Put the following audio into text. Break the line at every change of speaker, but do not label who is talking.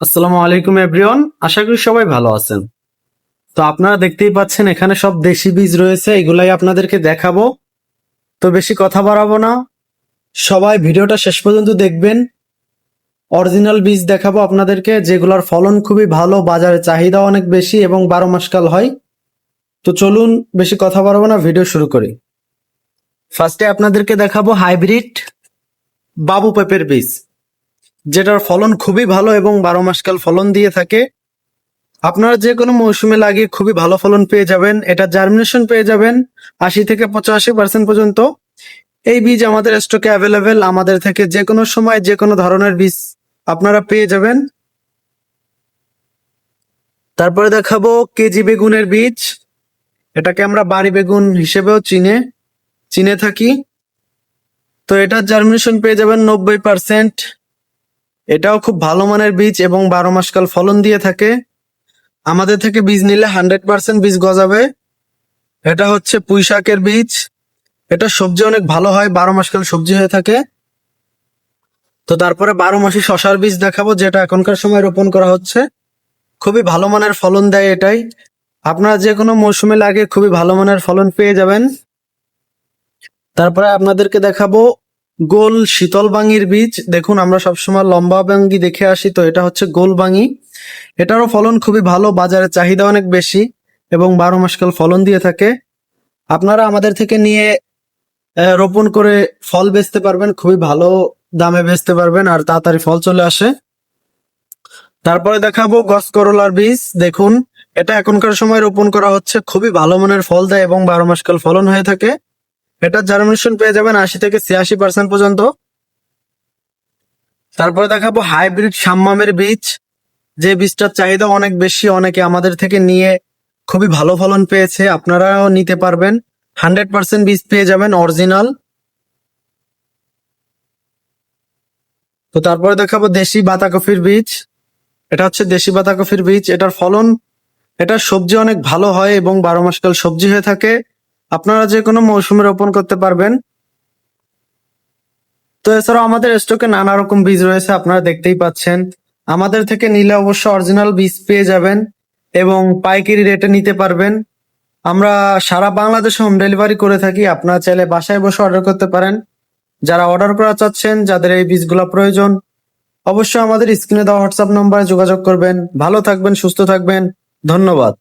আসসালামু আলাইকুম এভরিওয়ান আশা করি সবাই ভালো আছেন। তো আপনারা দেখতেই পাচ্ছেন, এখানে সব দেশি বীজ রয়েছে, এগুলাই আপনাদেরকে দেখাবো। তো বেশি কথা বাড়াবো না। সবাই ভিডিওটা শেষ পর্যন্ত দেখবেন। অরিজিনাল বীজ দেখাবো আপনাদেরকে, যেগুলোর ফলন খুবই ভালো, বাজারে চাহিদা অনেক বেশি এবং বারো মাসকাল হয়। তো চলুন, বেশি কথা বাড়াবো না, ভিডিও শুরু করি। ফার্স্টে আপনাদেরকে দেখাবো হাইব্রিড বাবু পেঁপের বীজ। যেটার ফলন খুবই ভালো এবং বারো মাসকাল ফলন দিয়ে থাকে, আপনারা যে কোনো মৌসুমে লাগিয়ে খুবই ভালো ফলন পেয়ে যাবেন। এটা জার্মিনেশন পেয়ে যাবেন, আশি থেকে পঁচাশি পার্সেন্ট পর্যন্ত। এই বীজ আমাদের স্টকে অ্যাভেলেবেল আমাদের থেকে যে কোনো সময় যে কোনো ধরনের বীজ আপনারা পেয়ে যাবেন। তারপরে দেখাবো কেজি বেগুনের বীজ। এটাকে আমরা বাড়ি বেগুন হিসেবেও চিনে চিনে থাকি। তো এটার জার্মিনেশন পেয়ে যাবেন নব্বই পার্সেন্ট এটাও খুব ভালো মানের বীজ এবং বারো মাসকাল ফলন দিয়ে থাকে। আমাদের থেকে বীজ নিলে হান্ড্রেড পার্সেন্ট বীজ গজাবে। এটা হচ্ছে পুঁই শাকের বীজ। এটা সবজি অনেক ভালো হয়, বারো মাসকাল সবজি হয়ে থাকে। তো তারপরে বারো মাসি শশার বীজ দেখাবো, যেটা এখনকার সময় রোপণ করা হচ্ছে। খুবই ভালো মানের ফলন দেয় এটাই। আপনারা যে কোনো মৌসুমে লাগে খুবই ভালো মানের ফলন পেয়ে যাবেন। তারপরে আপনাদেরকে দেখাবো গোল শীতল বাঙির বীজ। দেখুন, আমরা সবসময় লম্বা বাঙ্গি দেখে আসি, তো এটা হচ্ছে গোল বাঙি। এটারও ফলন খুবই ভালো, বাজারে চাহিদা অনেক বেশি এবং বারো মাসকাল ফলন দিয়ে থাকে। আপনারা আমাদের থেকে নিয়ে রোপণ করে ফল বেচতে পারবেন, খুবই ভালো দামে বেচতে পারবেন, আর তাড়াতাড়ি ফল চলে আসে। তারপরে দেখাবো গস করলার বীজ। দেখুন, এটা এখনকার সময় রোপণ করা হচ্ছে, খুবই ভালো মানের ফল দেয় এবং বারো মাসকাল ফলন হয়ে থাকে। এটা জার্মিনেশন পেয়ে যাবেন আশি থেকে ছিয়াশি পার্সেন্ট পর্যন্ত। তারপরে দেখাবো হাইব্রিড সাম্মামের বীজ। যে বীজটার চাহিদা অনেক বেশি, অনেকে আমাদের থেকে নিয়ে খুবই ভালো ফলন পেয়েছে, আপনারাও নিতে পারবেন। হান্ড্রেড পার্সেন্ট বীজ পেয়ে যাবেন অরিজিনাল তো তারপরে দেখাবো দেশি বাতাকপির বীজ। এটা হচ্ছে দেশি বাতাকপির বীজ, এটার ফলন, এটার সবজি অনেক ভালো হয় এবং বারো মাসকাল সবজি হয়ে থাকে। আপনারা যে কোনো মৌসুমে রোপণ করতে পারবেন। তো এছাড়াও আমাদের স্টকে নানা রকম বীজ রয়েছে, আপনারা দেখতেই পাচ্ছেন। আমাদের থেকে নিলে অবশ্য অরিজিনাল বীজ পেয়ে যাবেন এবং পাইকারি রেটে নিতে পারবেন। আমরা সারা বাংলাদেশে হোম ডেলিভারি করে থাকি, আপনারা চাইলে বাসায় বসে অর্ডার করতে পারেন। যারা অর্ডার করা চাচ্ছেন, যাদের এই বীজগুলো প্রয়োজন, অবশ্যই আমাদের স্ক্রিনে দেওয়া হোয়াটসঅ্যাপ নম্বরে যোগাযোগ করবেন। ভালো থাকবেন, সুস্থ থাকবেন। ধন্যবাদ।